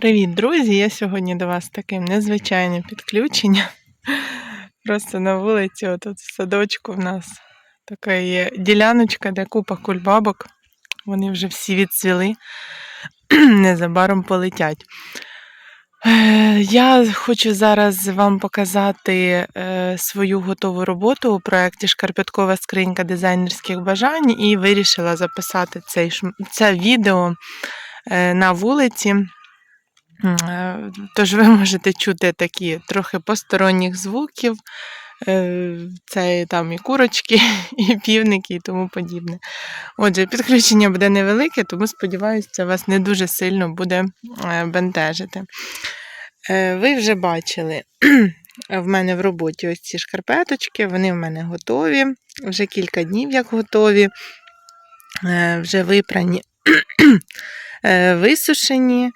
Привіт, друзі! Я сьогодні до вас таким незвичайним підключенням. Просто на вулиці, отут в садочку, в нас така є діляночка, де купа кульбабок. Вони вже всі відцвіли, незабаром полетять. Е, Я хочу зараз вам показати е, свою готову роботу у проєкті Шкарпеткова скринька дизайнерських бажань і вирішила записати це відео е, на вулиці. Е, Тож ви можете чути такі трохи посторонніх звуків. Е, Це там і курочки, і півники, і тому подібне. Отже, підключення буде невелике, тому сподіваюся, це вас не дуже сильно буде е, бентежити. Ви вже бачили в мене в роботі ось ці шкарпеточки, вони в мене готові. Вже кілька днів як готові, вже випрані, висушені,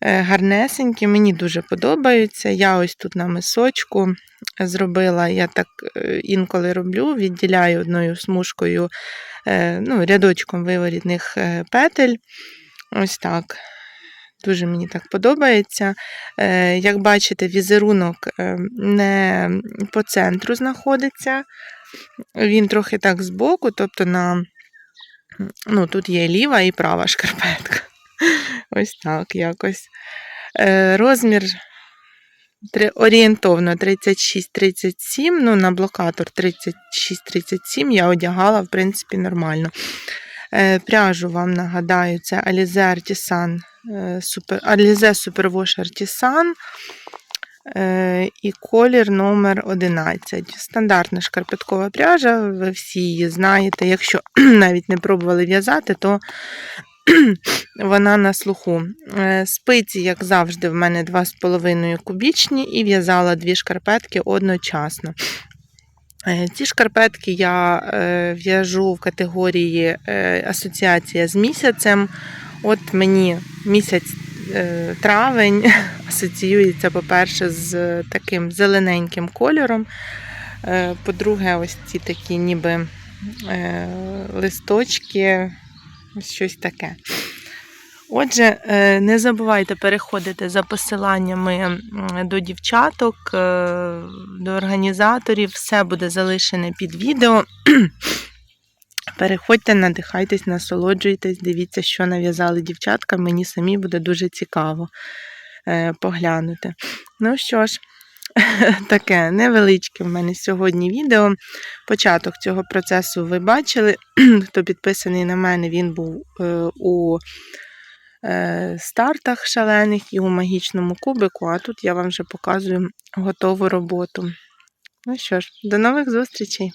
гарнесенькі, мені дуже подобаються. Я ось тут на мисочку зробила, я так е, інколи роблю, відділяю одною смужкою, е, ну, рядочком виворітних е, петель. Ось так. Дуже мені так подобається. Е, Як бачите, візерунок е, не по центру знаходиться. Він трохи так збоку, тобто на, ну, тут є ліва і права шкарпетка. Ось так якось. Е, Розмір орієнтовно 36-37, ну, на блокатор 36-37 я одягала, в принципі, нормально. Е, Пряжу вам нагадаю, це Alize Artisan, е, Alize Superwash Artisan і колір номер 11. Стандартна шкарпеткова пряжа, ви всі її знаєте. Якщо навіть не пробували в'язати, то вона на слуху. Е, Спиці, як завжди, в мене 2,5 кубічні і в'язала дві шкарпетки одночасно. Е, Ці шкарпетки я е, в'яжу в категорії асоціація з місяцем. От мені місяць травень асоціюється, по-перше, з таким зелененьким кольором. По-друге, ось ці такі ніби листочки, ось щось таке. Отже, е, не забувайте переходити за посиланнями до дівчаток, е, до організаторів. Все буде залишене під відео. Переходьте, надихайтесь, насолоджуйтесь, дивіться, що нав'язали дівчатка. Мені самі буде дуже цікаво е, поглянути. Ну що ж, таке невеличке в мене сьогодні відео. Початок цього процесу ви бачили. Хто підписаний на мене, він був е, у е, стартах шалених і у магічному кубику, а тут я вам вже показую готову роботу. Ну що ж, до нових зустрічей!